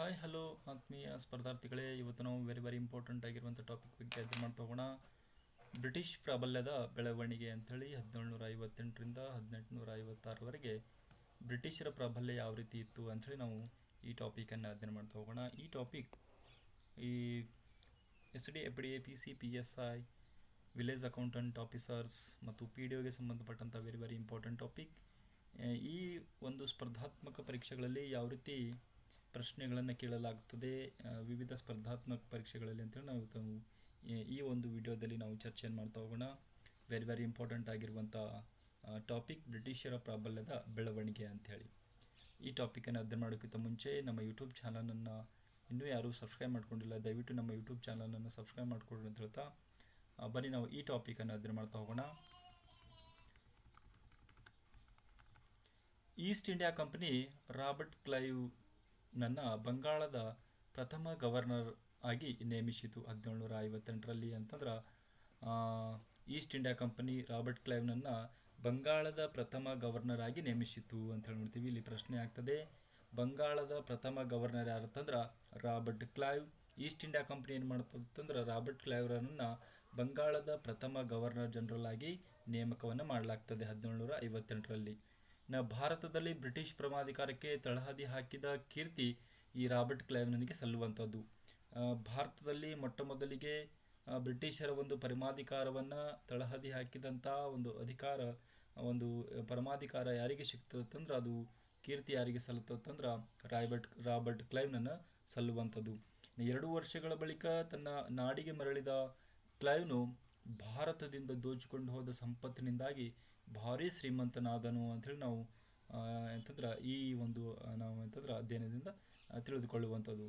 Hi hello ಆತ್ಮೀಯ ಸ್ಪರ್ಧಾರ್ಥಿಗಳೇ. ಇವತ್ತು ನಾವು ವೆರಿ ವೆರಿ ಇಂಪಾರ್ಟೆಂಟ್ ಆಗಿರುವಂಥ ಟಾಪಿಕ್ ಬಗ್ಗೆ ಅಧ್ಯಯನ ಮಾಡ್ತಾ ಹೋಗೋಣ. ಬ್ರಿಟಿಷ್ ಪ್ರಾಬಲ್ಯದ ಬೆಳವಣಿಗೆ ಅಂಥೇಳಿ ಹದಿನೇಳುನೂರ ಐವತ್ತೆಂಟರಿಂದ ಹದಿನೆಂಟುನೂರ ಐವತ್ತಾರವರೆಗೆ ಬ್ರಿಟಿಷರ ಪ್ರಾಬಲ್ಯ ಯಾವ ರೀತಿ ಇತ್ತು ಅಂಥೇಳಿ ನಾವು ಈ ಟಾಪಿಕನ್ನು ಅಧ್ಯಯನ ಮಾಡ್ತಾ ಹೋಗೋಣ. ಈ ಟಾಪಿಕ್ ಈ S D F D A P C P S I village accountant officers ಮತ್ತು ಪಿ ಡಿ ಒಗೆ ಸಂಬಂಧಪಟ್ಟಂಥ ವೆರಿ ವೆರಿ ಇಂಪಾರ್ಟೆಂಟ್ ಟಾಪಿಕ್ ಈ ಒಂದು ಸ್ಪರ್ಧಾತ್ಮಕ ಪರೀಕ್ಷೆಗಳಲ್ಲಿ ಯಾವ ರೀತಿ ಪ್ರಶ್ನೆಗಳನ್ನು ಕೇಳಲಾಗ್ತದೆ ವಿವಿಧ ಸ್ಪರ್ಧಾತ್ಮಕ ಪರೀಕ್ಷೆಗಳಲ್ಲಿ ಅಂತೇಳಿ ನಾವು ಈ- ಒಂದು ವಿಡಿಯೋದಲ್ಲಿ ನಾವು ಚರ್ಚೆಯನ್ನು ಮಾಡ್ತಾ ಹೋಗೋಣ. ವೆರಿ ವೆರಿ ಇಂಪಾರ್ಟೆಂಟ್ ಆಗಿರುವಂಥ ಟಾಪಿಕ್ ಬ್ರಿಟಿಷರ ಪ್ರಾಬಲ್ಯದ ಬೆಳವಣಿಗೆ ಅಂಥೇಳಿ ಈ ಟಾಪಿಕನ್ನು ಅಧ್ಯಯನ ಮಾಡೋಕ್ಕಿಂತ ಮುಂಚೆ ನಮ್ಮ ಯೂಟ್ಯೂಬ್ ಚಾನಲನ್ನು ಇನ್ನೂ ಯಾರೂ ಸಬ್ಸ್ಕ್ರೈಬ್ ಮಾಡ್ಕೊಂಡಿಲ್ಲ, ದಯವಿಟ್ಟು ನಮ್ಮ ಯೂಟ್ಯೂಬ್ ಚಾನಲನ್ನು ಸಬ್ಸ್ಕ್ರೈಬ್ ಮಾಡಿಕೊಡ್ರಿ ಅಂತ ಹೇಳ್ತಾ ಬನ್ನಿ ನಾವು ಈ ಟಾಪಿಕನ್ನು ಅಧ್ಯಯನ ಮಾಡ್ತಾ ಹೋಗೋಣ. East India Company Robert Clive ನನ್ನ ಬಂಗಾಳದ ಪ್ರಥಮ ಗವರ್ನರ್ ಆಗಿ ನೇಮಿಸಿತು ಹದಿನೇಳುನೂರ ಐವತ್ತೆಂಟರಲ್ಲಿ ಅಂತಂದ್ರೆ ಈಸ್ಟ್ ಇಂಡಿಯಾ ಕಂಪನಿ ರಾಬರ್ಟ್ ಕ್ಲೈವ್ನನ್ನು ಬಂಗಾಳದ ಪ್ರಥಮ ಗವರ್ನರ್ ಆಗಿ ನೇಮಿಸಿತು ಅಂತ ಹೇಳಿ ನೋಡ್ತೀವಿ ಇಲ್ಲಿ ಪ್ರಶ್ನೆ ಆಗ್ತದೆ, ಬಂಗಾಳದ ಪ್ರಥಮ governor ಯಾರಂತಂದ್ರೆ Robert Clive. East India Company ಏನು ಮಾಡ್ತಂದ್ರೆ ರಾಬರ್ಟ್ ಕ್ಲೈವ್ರನ್ನ ಬಂಗಾಳದ ಪ್ರಥಮ ಗವರ್ನರ್ ಜನರಲ್ ಆಗಿ ನೇಮಕವನ್ನು ಮಾಡಲಾಗ್ತದೆ ಹದಿನೇಳುನೂರ ಐವತ್ತೆಂಟರಲ್ಲಿ. ಭಾರತದಲ್ಲಿ ಬ್ರಿಟಿಷ್ ಪ್ರಮಾಧಿಕಾರಕ್ಕೆ ತಳಹದಿ ಹಾಕಿದ ಕೀರ್ತಿ ಈ ರಾಬರ್ಟ್ ಕ್ಲೈವ್ನನಿಗೆ ಸಲ್ಲುವಂಥದ್ದು. ಭಾರತದಲ್ಲಿ ಮೊಟ್ಟ ಮೊದಲಿಗೆ ಬ್ರಿಟಿಷರ ಒಂದು ಪರಮಾಧಿಕಾರವನ್ನು ತಳಹದಿ ಹಾಕಿದಂಥ ಒಂದು ಅಧಿಕಾರ ಒಂದು ಪರಮಾಧಿಕಾರ ಯಾರಿಗೆ ಸಿಗ್ತದಂದ್ರೆ ಅದು ಕೀರ್ತಿ ಯಾರಿಗೆ ಸಲ್ಲುತ್ತಂದ್ರೆ ರಾಯ್ಬರ್ಟ್ ರಾಬರ್ಟ್ ಕ್ಲೈವ್ನನ್ನು ಸಲ್ಲುವಂಥದ್ದು. ಎರಡು ವರ್ಷಗಳ ಬಳಿಕ ತನ್ನ ನಾಡಿಗೆ ಮರಳಿದ ಕ್ಲೈವ್ನು ಭಾರತದಿಂದ ದೋಚಿಕೊಂಡು ಹೋದ ಸಂಪತ್ತಿನಿಂದಾಗಿ ಭಾರಿ ಶ್ರೀಮಂತನಾದನು ಅಂಥೇಳಿ ನಾವು ಎಂತಂದ್ರೆ ಈ ಒಂದು ನಾವು ಎಂತಂದ್ರೆ ಅಧ್ಯಯನದಿಂದ ತಿಳಿದುಕೊಳ್ಳುವಂಥದ್ದು.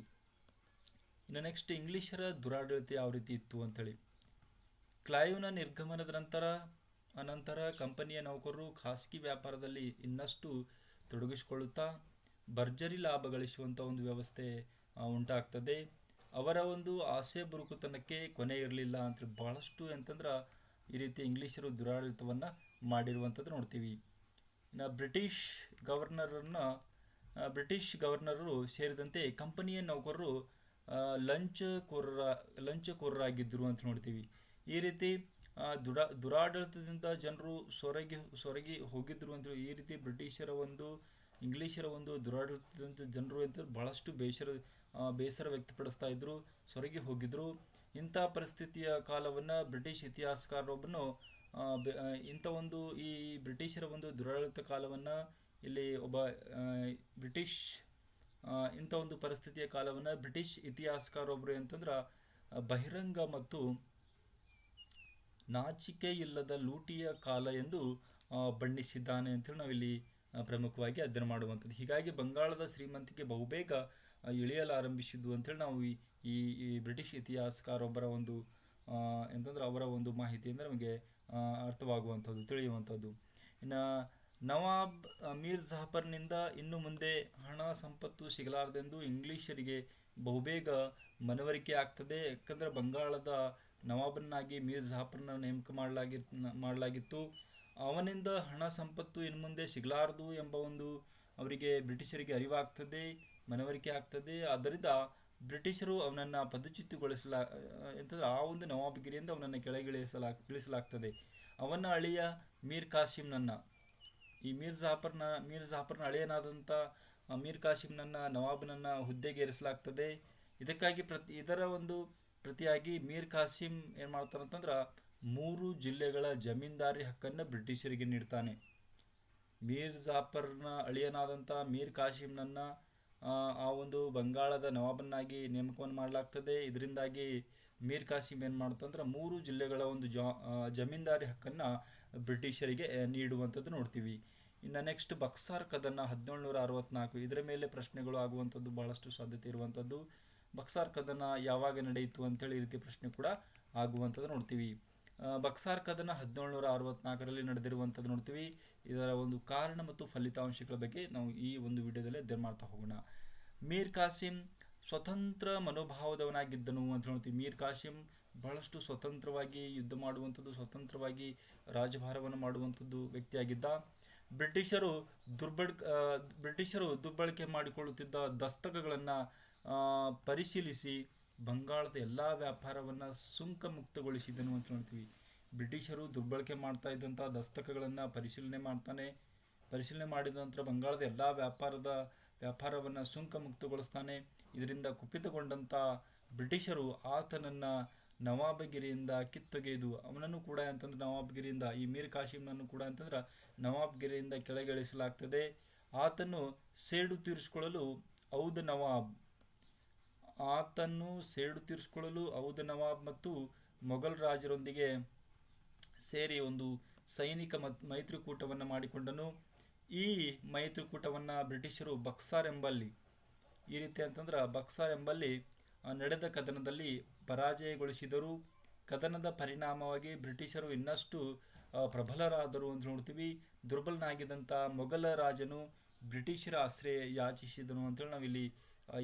ಇನ್ನು ನೆಕ್ಸ್ಟ್ ಇಂಗ್ಲಿಷರ ದುರಾಡಳಿತ ಯಾವ ರೀತಿ ಇತ್ತು ಅಂಥೇಳಿ. ಕ್ಲೈವ್ನ ನಿರ್ಗಮನದ ನಂತರ, ಅನಂತರ ಕಂಪನಿಯ ನೌಕರರು ಖಾಸಗಿ ವ್ಯಾಪಾರದಲ್ಲಿ ಇನ್ನಷ್ಟು ತೊಡಗಿಸಿಕೊಳ್ಳುತ್ತಾ, ಭರ್ಜರಿ ಲಾಭ ಗಳಿಸುವಂಥ ಒಂದು ವ್ಯವಸ್ಥೆ ಉಂಟಾಗ್ತದೆ. ಅವರ ಒಂದು ಆಸೆ ಬುರುಕುತನಕ್ಕೆ ಕೊನೆ ಇರಲಿಲ್ಲ ಅಂತ ಬಹಳಷ್ಟು ಅಂತಂದ್ರೆ ಈ ರೀತಿ ಇಂಗ್ಲೀಷರು ದುರಾಡಳಿತವನ್ನು ಮಾಡಿರುವಂಥದ್ದು ನೋಡ್ತೀವಿ. ಇನ್ನು ಬ್ರಿಟಿಷ್ ಗವರ್ನರನ್ನ ಬ್ರಿಟಿಷ್ ಗವರ್ನರು ಸೇರಿದಂತೆ ಕಂಪನಿಯ ನೌಕರರು ಲಂಚ ಲಂಚ್ ಕೋರರ ಲಂಚಕೋರರಾಗಿದ್ದರು ಅಂತ ನೋಡ್ತೀವಿ. ಈ ರೀತಿ ದುಡ ದುರಾಡಳಿತದಿಂದ ಜನರು ಸೊರಗಿ ಸೊರಗಿ ಹೋಗಿದ್ರು ಅಂತ ಈ ರೀತಿ ಬ್ರಿಟಿಷರ ಒಂದು, ಇಂಗ್ಲೀಷರ ಒಂದು ದುರಾಡಳಿತದಿಂದ ಜನರು ಅಂತ ಬಹಳಷ್ಟು ಬೇಸರ ಬೇಸರ ವ್ಯಕ್ತಪಡಿಸ್ತಾ ಇದ್ದರು ಸೊರಗಿ ಹೋಗಿದ್ರು. ಇಂಥ ಪರಿಸ್ಥಿತಿಯ ಕಾಲವನ್ನು ಬ್ರಿಟಿಷ್ ಇತಿಹಾಸಕಾರರೊಬ್ಬನು ಇಂಥ ಒಂದು ಈ ಬ್ರಿಟಿಷರ ಒಂದು ದುರಾಡಳಿತ ಕಾಲವನ್ನು ಇಲ್ಲಿ ಒಬ್ಬ ಬ್ರಿಟಿಷ್ ಇಂಥ ಒಂದು ಪರಿಸ್ಥಿತಿಯ ಕಾಲವನ್ನು ಬ್ರಿಟಿಷ್ ಇತಿಹಾಸಕಾರೊಬ್ಬರು ಅಂತಂದ್ರೆ ಬಹಿರಂಗ ಮತ್ತು ನಾಚಿಕೆ ಇಲ್ಲದ ಲೂಟಿಯ ಕಾಲ ಎಂದು ಬಣ್ಣಿಸಿದ್ದಾನೆ ಅಂತೇಳಿ ನಾವಿಲ್ಲಿ ಪ್ರಮುಖವಾಗಿ ಅಧ್ಯಯನ ಮಾಡುವಂಥದ್ದು. ಹೀಗಾಗಿ ಬಂಗಾಳದ ಶ್ರೀಮಂತಿಕೆ ಬಹುಬೇಗ ಇಳಿಯಲಾರಂಭಿಸಿದ್ದು ಅಂತೇಳಿ ನಾವು ಈ ಈ ಬ್ರಿಟಿಷ್ ಇತಿಹಾಸಕಾರೊಬ್ಬರ ಒಂದು ಅಂತಂದ್ರೆ ಅವರ ಒಂದು ಮಾಹಿತಿಯಿಂದ ನಮಗೆ ಅರ್ಥವಾಗುವಂಥದ್ದು, ತಿಳಿಯುವಂಥದ್ದು. ಇನ್ನು ನವಾಬ್ ಮೀರ್ ಜಾಫರ್ನಿಂದ ಇನ್ನು ಮುಂದೆ ಹಣ ಸಂಪತ್ತು ಸಿಗಲಾರದೆಂದು ಇಂಗ್ಲಿಷರಿಗೆ ಬಹುಬೇಗ ಮನವರಿಕೆ ಆಗ್ತದೆ. ಯಾಕಂದರೆ ಬಂಗಾಳದ ನವಾಬನ್ನಾಗಿ ಮೀರ್ ಜಹಫರ್ನ ನೇಮಕ ಮಾಡಲಾಗಿ ಮಾಡಲಾಗಿತ್ತು. ಅವನಿಂದ ಹಣ ಸಂಪತ್ತು ಇನ್ನು ಮುಂದೆ ಸಿಗಲಾರದು ಎಂಬ ಒಂದು ಅವರಿಗೆ ಬ್ರಿಟಿಷರಿಗೆ ಅರಿವಾಗ್ತದೆ, ಮನವರಿಕೆ ಆಗ್ತದೆ. ಆದ್ದರಿಂದ ಬ್ರಿಟಿಷರು ಅವನನ್ನು ಪದಚ್ಯುತಿಗೊಳಿಸಲ, ಎಂತಂದ್ರೆ ಆ ಒಂದು ನವಾಬಗಿರಿಯಿಂದ ಅವನನ್ನು ಕೆಳಗಿಳಿಸಲಾ, ಇಳಿಸಲಾಗ್ತದೆ. ಅವನ ಅಳಿಯ ಮೀರ್ ಕಾಸಿಮ್ನನ್ನು, ಈ ಮೀರ್ ಜಾಫರ್ನ ಮೀರ್ ಜಾಫರ್ನ ಅಳಿಯನಾದಂಥ ಮೀರ್ ಕಾಸಿಮ್ನನ್ನ, ನವಾಬನನ್ನ ಹುದ್ದೆಗೇರಿಸಲಾಗ್ತದೆ ಇದಕ್ಕಾಗಿ ಪ್ರತಿ, ಇದರ ಒಂದು ಪ್ರತಿಯಾಗಿ ಮೀರ್ ಕಾಸಿಂ ಏನು ಮಾಡ್ತಾನಂತಂದ್ರೆ ಮೂರು ಜಿಲ್ಲೆಗಳ ಜಮೀನ್ದಾರಿ ಹಕ್ಕನ್ನು ಬ್ರಿಟಿಷರಿಗೆ ನೀಡ್ತಾನೆ. ಮೀರ್ ಜಾಫರ್ನ ಅಳಿಯನಾದಂಥ ಮೀರ್ ಕಾಸಿಮ್ನನ್ನ ಆ, ಒಂದು ಬಂಗಾಳದ ನವಾಬನ್ನಾಗಿ ನೇಮಕವನ್ನು ಮಾಡಲಾಗ್ತದೆ. ಇದರಿಂದಾಗಿ ಮೀರ್ ಕಾಸಿಂ ಏನು ಮಾಡ್ತಂದ್ರೆ ಮೂರು ಜಿಲ್ಲೆಗಳ ಒಂದು ಜಾ ಜಮೀನ್ದಾರಿ ಹಕ್ಕನ್ನು ಬ್ರಿಟಿಷರಿಗೆ ನೀಡುವಂಥದ್ದು ನೋಡ್ತೀವಿ. ಇನ್ನು ನೆಕ್ಸ್ಟ್ ಬಕ್ಸಾರ್ ಕದನ ಹದಿನೇಳುನೂರ ಅರವತ್ನಾಲ್ಕು ಇದರ ಮೇಲೆ ಪ್ರಶ್ನೆಗಳು ಆಗುವಂಥದ್ದು ಭಾಳಷ್ಟು ಸಾಧ್ಯತೆ ಇರುವಂಥದ್ದು. ಬಕ್ಸಾರ್ ಕದನ ಯಾವಾಗ ನಡೆಯಿತು ಅಂತೇಳಿ ಈ ರೀತಿ ಪ್ರಶ್ನೆ ಕೂಡ ಆಗುವಂಥದ್ದು ನೋಡ್ತೀವಿ. ಬಕ್ಸಾರ್ ಕದನ ಹದಿನೇಳುನೂರ ಅರವತ್ನಾಲ್ಕರಲ್ಲಿ ನಡೆದಿರುವಂಥದ್ದು ನೋಡ್ತೀವಿ. ಇದರ ಒಂದು ಕಾರಣ ಮತ್ತು ಫಲಿತಾಂಶಗಳ ಬಗ್ಗೆ ನಾವು ಈ ಒಂದು ವಿಡಿಯೋದಲ್ಲಿ ಅಧ್ಯಯನ ಮಾಡ್ತಾ ಹೋಗೋಣ. ಮೀರ್ ಕಾಸಿಂ ಸ್ವತಂತ್ರ ಮನೋಭಾವದವನಾಗಿದ್ದನು ಅಂತ ನೋಡ್ತೀವಿ ಮೀರ್ ಕಾಸಿಂ ಬಹಳಷ್ಟು ಸ್ವತಂತ್ರವಾಗಿ ಯುದ್ಧ ಮಾಡುವಂಥದ್ದು, ಸ್ವತಂತ್ರವಾಗಿ ರಾಜಭಾರವನ್ನು ಮಾಡುವಂಥದ್ದು ವ್ಯಕ್ತಿಯಾಗಿದ್ದ. ಬ್ರಿಟಿಷರು ದುರ್ಬಳ ಬ್ರಿಟಿಷರು ದುರ್ಬಳಕೆ ಮಾಡಿಕೊಳ್ಳುತ್ತಿದ್ದ ದಸ್ತಕಗಳನ್ನು ಪರಿಶೀಲಿಸಿ ಬಂಗಾಳದ ಎಲ್ಲ ವ್ಯಾಪಾರವನ್ನು ಸುಂಕ ಮುಕ್ತಗೊಳಿಸಿದನು ಅಂತ ನೋಡ್ತೀವಿ. ಬ್ರಿಟಿಷರು ದುರ್ಬಳಕೆ ಮಾಡ್ತಾ ಇದ್ದಂಥ ದಸ್ತಕಗಳನ್ನು ಪರಿಶೀಲನೆ ಮಾಡ್ತಾನೆ. ಪರಿಶೀಲನೆ ಮಾಡಿದ ನಂತರ ಬಂಗಾಳದ ಎಲ್ಲ ವ್ಯಾಪಾರದ ವ್ಯಾಪಾರವನ್ನು ಸುಂಕ ಮುಕ್ತಗೊಳಿಸ್ತಾನೆ ಇದರಿಂದ ಕುಪಿತಗೊಂಡಂಥ ಬ್ರಿಟಿಷರು ಆತನನ್ನು ನವಾಬಗಿರಿಯಿಂದ ಕಿತ್ತೊಗೆದು, ಅವನನ್ನು ಕೂಡ ಅಂತಂದ್ರೆ ನವಾಬ್ಗಿರಿಯಿಂದ, ಈ ಮೀರ್ ಕಾಶಿಮ್ನನ್ನು ಕೂಡ ಅಂತಂದ್ರೆ ನವಾಬ್ಗಿರಿಯಿಂದ ಕೆಳಗಿಳಿಸಲಾಗ್ತದೆ. ಆತನು ಸೇಡು ತೀರಿಸಿಕೊಳ್ಳಲು ಔದ್ ನವಾಬ್ ಆತನ್ನು ಸೇಡು ತೀರಿಸಿಕೊಳ್ಳಲು ಔದ್ ನವಾಬ್ ಮತ್ತು ಮೊಘಲ್ ರಾಜರೊಂದಿಗೆ ಸೇರಿ ಒಂದು ಸೈನಿಕ ಮತ್, ಮೈತ್ರಿಕೂಟವನ್ನು ಮಾಡಿಕೊಂಡನು. ಈ ಮೈತ್ರಿಕೂಟವನ್ನು ಬ್ರಿಟಿಷರು ಬಕ್ಸಾರ್ ಎಂಬಲ್ಲಿ, ಈ ರೀತಿ ಅಂತಂದ್ರೆ ಬಕ್ಸಾರ್ ಎಂಬಲ್ಲಿ ನಡೆದ ಕದನದಲ್ಲಿ ಪರಾಜಯಗೊಳಿಸಿದರು. ಕದನದ ಪರಿಣಾಮವಾಗಿ ಬ್ರಿಟಿಷರು ಇನ್ನಷ್ಟು ಪ್ರಬಲರಾದರು ಅಂತ ನೋಡ್ತೀವಿ. ದುರ್ಬಲನಾಗಿದ್ದಂಥ ಮೊಘಲ ರಾಜನು ಬ್ರಿಟಿಷರ ಆಶ್ರಯ ಯಾಚಿಸಿದನು ಅಂತೇಳಿ ನಾವಿಲ್ಲಿ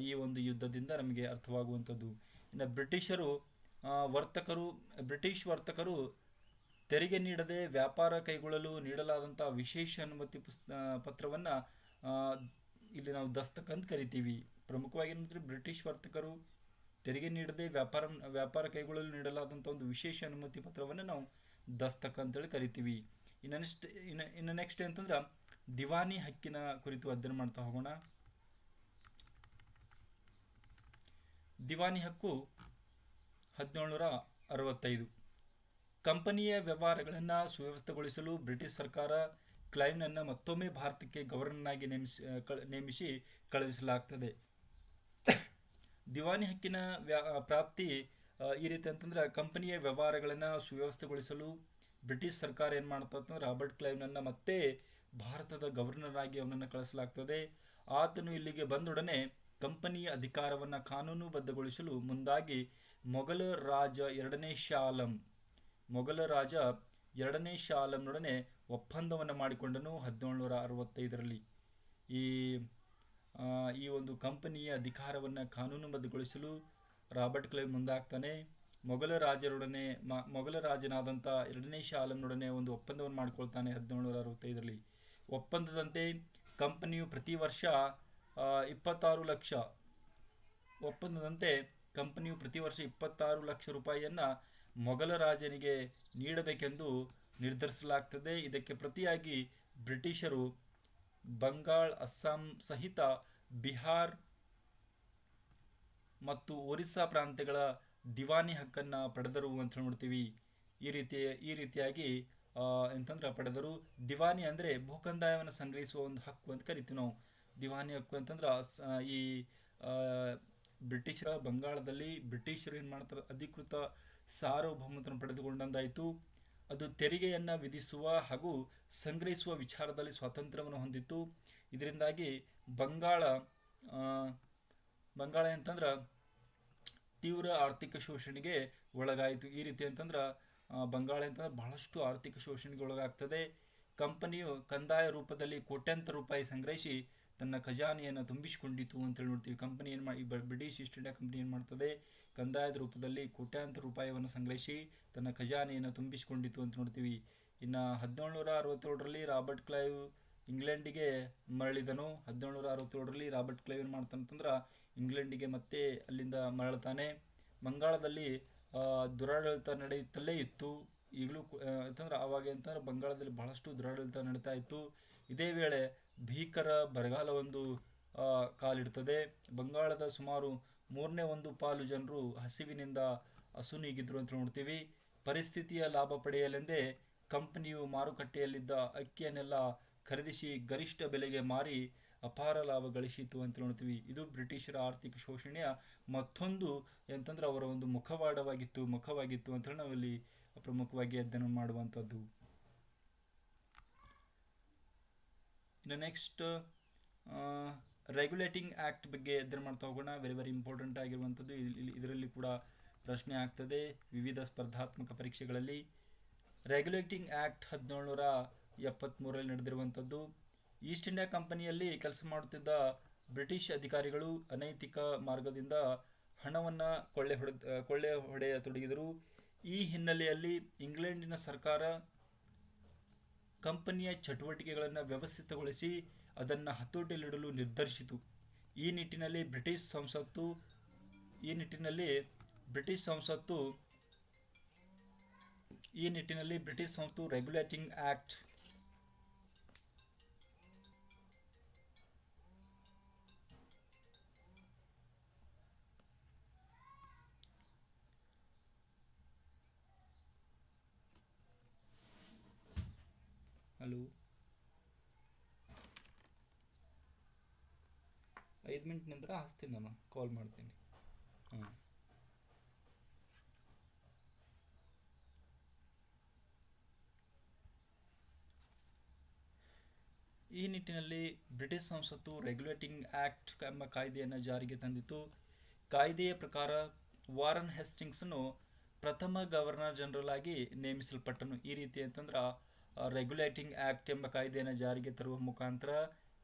ಈ ಒಂದು ಯುದ್ಧದಿಂದ ನಮಗೆ ಅರ್ಥವಾಗುವಂಥದ್ದು. ಇನ್ನು ಬ್ರಿಟಿಷರು ವರ್ತಕರು, ಬ್ರಿಟಿಷ್ ವರ್ತಕರು ತೆರಿಗೆ ನೀಡದೆ ವ್ಯಾಪಾರ ಕೈಗೊಳ್ಳಲು ನೀಡಲಾದಂಥ ವಿಶೇಷ ಅನುಮತಿ ಪುಸ್ ಪತ್ರವನ್ನು ಇಲ್ಲಿ ನಾವು ದಸ್ತಕ ಅಂತ ಕರಿತೀವಿ. ಪ್ರಮುಖವಾಗಿ ಏನಂದರೆ ಬ್ರಿಟಿಷ್ ವರ್ತಕರು ತೆರಿಗೆ ನೀಡದೆ ವ್ಯಾಪಾರ ವ್ಯಾಪಾರ ಕೈಗೊಳ್ಳಲು ನೀಡಲಾದಂಥ ಒಂದು ವಿಶೇಷ ಅನುಮತಿ ಪತ್ರವನ್ನು ನಾವು ದಸ್ತಕ ಅಂತೇಳಿ ಕರಿತೀವಿ. ಇನ್ನು ನೆಕ್ಸ್ಟ್, ಇನ್ನು ಇನ್ನು ನೆಕ್ಸ್ಟ್ ಅಂತಂದ್ರೆ ದಿವಾನಿ ಹಕ್ಕಿನ ಕುರಿತು ಅಧ್ಯಯನ ಮಾಡ್ತಾ ಹೋಗೋಣ. ದಿವಾನಿ ಹಕ್ಕು ಹದಿನೇಳುನೂರ ಅರವತ್ತೈದು. ಕಂಪನಿಯ ವ್ಯವಹಾರಗಳನ್ನು ಸುವ್ಯವಸ್ಥೆಗೊಳಿಸಲು ಬ್ರಿಟಿಷ್ ಸರ್ಕಾರ ಕ್ಲೈವ್ನನ್ನು ಮತ್ತೊಮ್ಮೆ ಭಾರತಕ್ಕೆ ಗವರ್ನರ್ನಾಗಿ ನೇಮಿಸಿ ನೇಮಿಸಿ ಕಳುಹಿಸಲಾಗ್ತದೆ. ದಿವಾನಿ ಹಕ್ಕಿನ ವ್ಯಾ ಪ್ರಾಪ್ತಿ ಈ ರೀತಿ ಅಂತಂದ್ರೆ ಕಂಪನಿಯ ವ್ಯವಹಾರಗಳನ್ನು ಸುವ್ಯವಸ್ಥೆಗೊಳಿಸಲು ಬ್ರಿಟಿಷ್ ಸರ್ಕಾರ ಏನು ಮಾಡ್ತಂದ್ರೆ ರಾಬರ್ಟ್ ಕ್ಲೈವ್ನನ್ನು ಮತ್ತೆ ಭಾರತದ ಗವರ್ನರ್ ಆಗಿ ಅವನನ್ನು ಕಳಿಸಲಾಗ್ತದೆ. ಆತನು ಇಲ್ಲಿಗೆ ಬಂದೊಡನೆ ಕಂಪನಿಯ ಅಧಿಕಾರವನ್ನು ಕಾನೂನುಬದ್ಧಗೊಳಿಸಲು ಮುಂದಾಗಿ ಮೊಘಲ ರಾಜ ಎರಡನೇ ಶಾಲಂ, ಮೊಘಲ ರಾಜ ಎರಡನೇ ಶಾಲಂನೊಡನೆ ಒಪ್ಪಂದವನ್ನು ಮಾಡಿಕೊಂಡನು ಹದಿನೇಳುನೂರ ಅರವತ್ತೈದರಲ್ಲಿ. ಈ ಈ ಒಂದು ಕಂಪನಿಯ ಅಧಿಕಾರವನ್ನು ಕಾನೂನುಬದ್ಧಗೊಳಿಸಲು ರಾಬರ್ಟ್ ಕ್ಲೈವ್ ಮುಂದಾಗ್ತಾನೆ. ಮೊಘಲ ರಾಜರೊಡನೆ, ಮ- ಮೊಘಲ ರಾಜನಾದಂಥ ಎರಡನೇ ಶಾಲಂನೊಡನೆ ಒಂದು ಒಪ್ಪಂದವನ್ನು ಮಾಡಿಕೊಳ್ತಾನೆ ಹದಿನೇಳುನೂರ ಅರವತ್ತೈದರಲ್ಲಿ. ಒಪ್ಪಂದದಂತೆ ಕಂಪನಿಯು ಪ್ರತಿ ವರ್ಷ ಇಪ್ಪತ್ತಾರು ಲಕ್ಷ ಒಪ್ಪಂದದಂತೆ ಕಂಪನಿಯು ಪ್ರತಿ ವರ್ಷ ಇಪ್ಪತ್ತಾರು ಲಕ್ಷ ರೂಪಾಯಿಯನ್ನು ಮೊಘಲ ರಾಜನಿಗೆ ನೀಡಬೇಕೆಂದು ನಿರ್ಧರಿಸಲಾಗ್ತದೆ. ಇದಕ್ಕೆ ಪ್ರತಿಯಾಗಿ ಬ್ರಿಟಿಷರು ಬಂಗಾಳ್, ಅಸ್ಸಾಂ ಸಹಿತ ಬಿಹಾರ್ ಮತ್ತು ಒರಿಸ್ಸಾ ಪ್ರಾಂತ್ಯಗಳ ದಿವಾನಿ ಹಕ್ಕನ್ನು ಪಡೆದರು ಅಂತ ನೋಡ್ತೀವಿ ಈ ರೀತಿ ಈ ರೀತಿಯಾಗಿ ಎಂತಂದ್ರೆ ಪಡೆದರು. ದಿವಾನಿ ಅಂದರೆ ಭೂಕಂದಾಯವನ್ನು ಸಂಗ್ರಹಿಸುವ ಒಂದು ಹಕ್ಕು ಅಂತ ಕರಿತೀವಿ ನಾವು. ದಿವಾನಿ ಹಕ್ಕು ಅಂತಂದ್ರೆ ಈ ಬ್ರಿಟಿಷರ ಬಂಗಾಳದಲ್ಲಿ ಬ್ರಿಟಿಷರು ಏನು ಮಾಡ್ತಾರೆ, ಅಧಿಕೃತ ಸಾರ್ವಭೌಮತ್ವವನ್ನು ಪಡೆದುಕೊಂಡಂದಾಯಿತು. ಅದು ತೆರಿಗೆಯನ್ನು ವಿಧಿಸುವ ಹಾಗೂ ಸಂಗ್ರಹಿಸುವ ವಿಚಾರದಲ್ಲಿ ಸ್ವಾತಂತ್ರ್ಯವನ್ನು ಹೊಂದಿತ್ತು. ಇದರಿಂದಾಗಿ ಬಂಗಾಳ ಬಂಗಾಳ ಅಂತಂದ್ರೆ ತೀವ್ರ ಆರ್ಥಿಕ ಶೋಷಣೆಗೆ ಒಳಗಾಯಿತು. ಈ ರೀತಿ ಅಂತಂದ್ರೆ ಬಂಗಾಳ ಅಂತಂದ್ರೆ ಬಹಳಷ್ಟು ಆರ್ಥಿಕ ಶೋಷಣೆಗೆ ಒಳಗಾಗ್ತದೆ. ಕಂಪನಿಯು ಕಂದಾಯ ರೂಪದಲ್ಲಿ ಕೋಟ್ಯಂತರ ರೂಪಾಯಿ ಸಂಗ್ರಹಿಸಿ ತನ್ನ ಖಜಾನೆಯನ್ನು ತುಂಬಿಸಿಕೊಂಡಿತು ಅಂತೇಳಿ ನೋಡ್ತೀವಿ. ಕಂಪನಿ ಏನು ಮಾಡಿ ಬ್ರಿಟಿಷ್ ಈಸ್ಟ್ ಇಂಡಿಯಾ ಕಂಪನಿ ಏನು ಮಾಡ್ತದೆ? ಕಂದಾಯದ ರೂಪದಲ್ಲಿ ಕೋಟ್ಯಾಂತರ ರೂಪಾಯಿಯನ್ನು ಸಂಗ್ರಹಿಸಿ ತನ್ನ ಖಜಾನೆಯನ್ನು ತುಂಬಿಸಿಕೊಂಡಿತು ಅಂತ ನೋಡ್ತೀವಿ. ಇನ್ನು ಹದಿನೇಳುನೂರ ಅರವತ್ತೇಳರಲ್ಲಿ ರಾಬರ್ಟ್ ಕ್ಲೈವ್ ಇಂಗ್ಲೆಂಡಿಗೆ ಮರಳಿದನು. ಹದಿನೇಳುನೂರ ಅರವತ್ತೇಳರಲ್ಲಿ ರಾಬರ್ಟ್ ಕ್ಲೈವ್ ಏನು ಮಾಡ್ತಾನಂತಂದ್ರೆ ಇಂಗ್ಲೆಂಡಿಗೆ ಮತ್ತೆ ಅಲ್ಲಿಂದ ಮರಳ್ತಾನೆ. ಬಂಗಾಳದಲ್ಲಿ ದುರಾಡಳಿತ ನಡೆಯುತ್ತಲೇ ಇತ್ತು. ಈಗಲೂ ಅಂತಂದ್ರೆ ಆವಾಗ ಅಂತಂದ್ರೆ ಬಂಗಾಳದಲ್ಲಿ ಬಹಳಷ್ಟು ದುರಾಡಳಿತ ನಡೀತಾ ಇತ್ತು. ಇದೇ ವೇಳೆ ಭೀಕರ ಬರಗಾಲವೊಂದು ಕಾಲಿಡ್ತದೆ ಬಂಗಾಳದ ಸುಮಾರು ಮೂರನೇ ಒಂದು ಪಾಲು ಜನರು ಹಸಿವಿನಿಂದ ಅಸುನೀಗಿದ್ರು ಅಂತ ನೋಡ್ತೀವಿ. ಪರಿಸ್ಥಿತಿಯ ಲಾಭ ಪಡೆಯಲೆಂದೇ ಕಂಪನಿಯು ಮಾರುಕಟ್ಟೆಯಲ್ಲಿದ್ದ ಅಕ್ಕಿಯನ್ನೆಲ್ಲ ಖರೀದಿಸಿ ಗರಿಷ್ಠ ಬೆಲೆಗೆ ಮಾರಿ ಅಪಾರ ಲಾಭ ಗಳಿಸಿತು ಅಂತ ನೋಡ್ತೀವಿ. ಇದು ಬ್ರಿಟಿಷರ ಆರ್ಥಿಕ ಶೋಷಣೆಯ ಮತ್ತೊಂದು ಎಂತಂದ್ರೆ ಅವರ ಒಂದು ಮುಖವಾಡವಾಗಿತ್ತು, ಮುಖವಾಗಿತ್ತು ಅಂತ ನಾವಿಲ್ಲಿ ಪ್ರಮುಖವಾಗಿ ಅಧ್ಯಯನ ಮಾಡುವಂಥದ್ದು. ಇನ್ನು ನೆಕ್ಸ್ಟ್ ರೆಗ್ಯುಲೇಟಿಂಗ್ ಆ್ಯಕ್ಟ್ ಬಗ್ಗೆ ಎದುರು ಮಾಡ್ತಾ ಹೋಗೋಣ. ವೆರಿ ವೆರಿ ಇಂಪಾರ್ಟೆಂಟ್ ಆಗಿರುವಂಥದ್ದು. ಇಲ್ಲಿ ಇದರಲ್ಲಿ ಕೂಡ ಪ್ರಶ್ನೆ ಆಗ್ತದೆ. ವಿವಿಧ ಸ್ಪರ್ಧಾತ್ಮಕ ಪರೀಕ್ಷೆಗಳಲ್ಲಿ ರೆಗ್ಯುಲೇಟಿಂಗ್ ಆ್ಯಕ್ಟ್ ಹದಿನೇಳುನೂರ ಎಪ್ಪತ್ತ್ಮೂರರಲ್ಲಿ ನಡೆದಿರುವಂಥದ್ದು. ಈಸ್ಟ್ ಇಂಡಿಯಾ ಕಂಪನಿಯಲ್ಲಿ ಕೆಲಸ ಮಾಡುತ್ತಿದ್ದ ಬ್ರಿಟಿಷ್ ಅಧಿಕಾರಿಗಳು ಅನೈತಿಕ ಮಾರ್ಗದಿಂದ ಹಣವನ್ನು ಕೊಳ್ಳೆ ಹೊಡೆ ಕೊಳ್ಳೆ ಹೊಡೆಯತೊಡಗಿದರು ಈ ಹಿನ್ನೆಲೆಯಲ್ಲಿ ಇಂಗ್ಲೆಂಡಿನ ಸರ್ಕಾರ ಕಂಪನಿಯ ಚಟುವಟಿಕೆಗಳನ್ನು ವ್ಯವಸ್ಥಿತಗೊಳಿಸಿ ಅದನ್ನು ಹತೋಟಿಯಲ್ಲಿಡಲು ನಿರ್ಧರಿಸಿತು. ಈ ನಿಟ್ಟಿನಲ್ಲಿ ಬ್ರಿಟಿಷ್ ಸಂಸತ್ತು, ಈ ನಿಟ್ಟಿನಲ್ಲಿ ಬ್ರಿಟಿಷ್ ಸಂಸತ್ತು, ಈ ನಿಟ್ಟಿನಲ್ಲಿ ಬ್ರಿಟಿಷ್ ಸಂಸತ್ತು ರೆಗ್ಯುಲೇಟಿಂಗ್ ಆಕ್ಟ್ ಹಲೋ. ಐದು ಮಿನಿಟ್ ನಂತರ ಹಚ್ತೀನಿ ನಾನು ಕಾಲ್ ಮಾಡ್ತೀನಿ. ಹಾಂ ಈ ನಿಟ್ಟಿನಲ್ಲಿ ಬ್ರಿಟಿಷ್ ಸಂಸತ್ತು ರೆಗ್ಯುಲೇಟಿಂಗ್ ಆ್ಯಕ್ಟ್ ಎಂಬ ಕಾಯ್ದೆಯನ್ನು ಜಾರಿಗೆ ತಂದಿತು ಕಾಯ್ದೆಯ ಪ್ರಕಾರ ವಾರನ್ ಹೆಸ್ಟಿಂಗ್ಸನ್ನು ಪ್ರಥಮ ಗವರ್ನರ್ ಜನರಲ್ ಆಗಿ ನೇಮಿಸಲ್ಪಟ್ಟನು. ಈ ರೀತಿ ಅಂತಂದ್ರೆ ರೆಗ್ಯುಲೇಟಿಂಗ್ ಆಕ್ಟ್ ಎಂಬ ಕಾಯ್ದೆಯನ್ನು ಜಾರಿಗೆ ತರುವ ಮುಖಾಂತರ